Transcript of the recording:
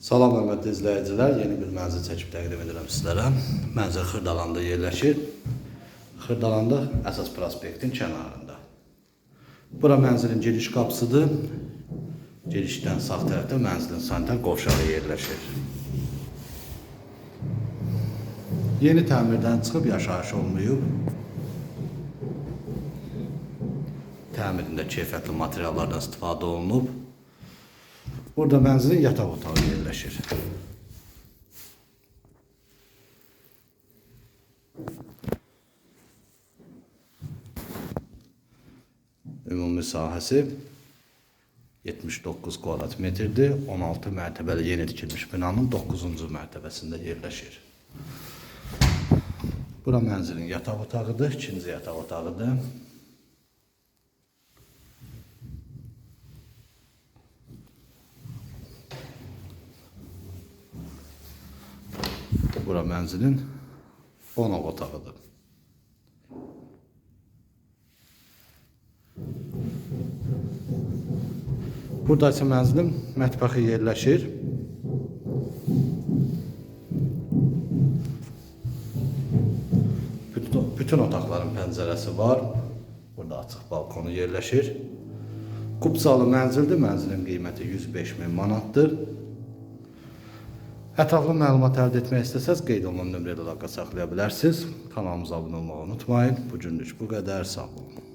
Salam hörmətli izləyicilər, yeni bir mənzil çəkib təqdim edirəm sizlərə. Mənzil Xırdalanda yerləşir. Xırdalanda əsas prospektin kənarında. Bura mənzilin giriş qapısıdır. Girişdən sağ tərəfdə mənzilin sanitar qovşağı yerləşir. Yeni təmirdən çıxıb yaşayış olmayıb. Təmirində keyfiyyətli materiallardan istifadə olunub. Burada mənzilin yataq otağı yerləşir. Ümumi sahəsi 79 kvadrat metrdir. 16 mərtəbəli yeni tikilmiş binanın 9-cu mərtəbəsində yerləşir. Bura mənzilin yataq otağıdır, ikinci yataq otağıdır. Bura mənzilin qonaq otağıdır. Burada isə mənzilin mətbəxi yerləşir. Bütün, otaqların pəncərəsi var. Burada açıq balkonu yerləşir. Kubsalı mənzildir. Mənzilin qiyməti 105 min manatdır. Ətraflı məlumat əldə etmək istəsəz qeyd olunan nömrədə əlaqə saxlaya bilərsiniz. Kanalımıza abunə olmağı unutmayın. Bu günlük bu qədər. Sağ olun.